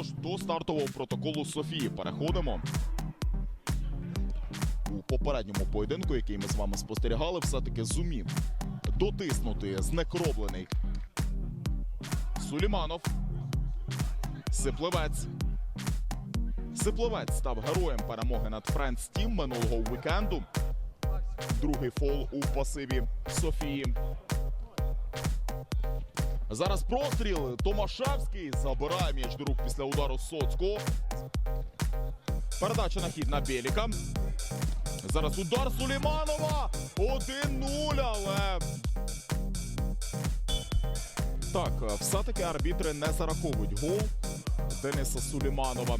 Отож, до стартового протоколу Софії переходимо. У попередньому поєдинку, який ми з вами спостерігали, все-таки зумів дотиснути знекроблений Суліманов. Сипливець. Сипливець став героєм перемоги над Френдс Тім минулого вікенду. Другий фол у пасиві Софії. Зараз простріл. Томашевський забирає м'яч до рук після удару Соцького. Передача на хід на Беліка. Зараз удар Сулейманова. 1-0, але. Так, все-таки арбітри не зараховують гол Дениса Сулейманова.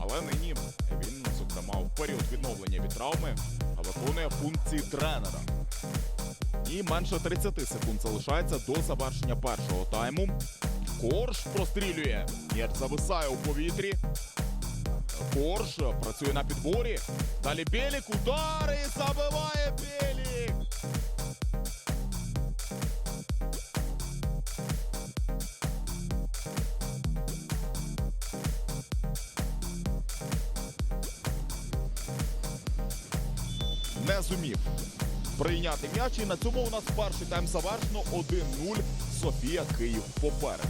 Але нині він, зокрема, в період відновлення від травми виконує функції тренера. І менше 30 секунд залишається до завершення першого тайму. Корж прострілює. М'яч зависає у повітрі. Корж працює на підборі. Далі Белік. Удар і забиває Белік. Не зумів прийняти м'яч. І на цьому у нас перший тайм завершено 1-0. Софія Київ попереду.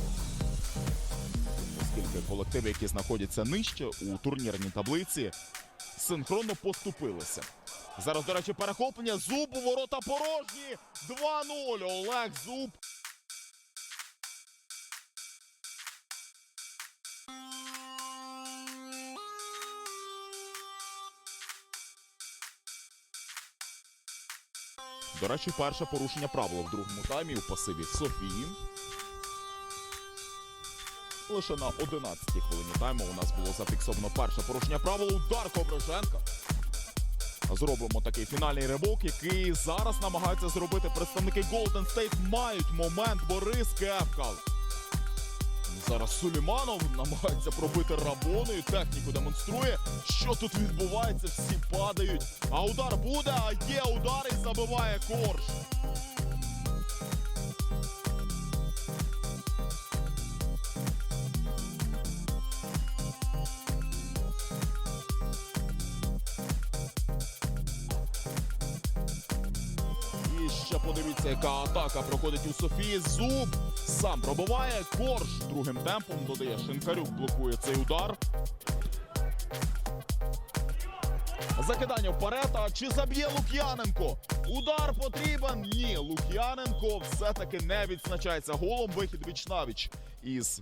Оскільки колективи, які знаходяться нижче у турнірній таблиці, синхронно поступилися. Зараз, до речі, перехоплення. Зуб у ворота порожні. 2-0. Олег Зуб. До речі, перше порушення правила в другому таймі у пасиві Софії. Лише на 11-й хвилині тайму у нас було зафіксовано перше порушення правил. Удар Ковриженка. Зробимо такий фінальний ривок, який зараз намагаються зробити представники Golden State. Мають момент Борис Кепкал. Зараз Суліманов намагається пробити рабоною. Техніку демонструє. Що тут відбувається? Всі падають. А удар буде, а є удар і забиває корж. Ще подивіться, яка атака проходить у Софії. Зуб сам пробиває. Корж другим темпом додає. Шинкарюк блокує цей удар. Закидання вперед. А чи заб'є Лук'яненко? Удар потрібен. Ні, Лук'яненко все-таки не відзначається голом. Вихід віч із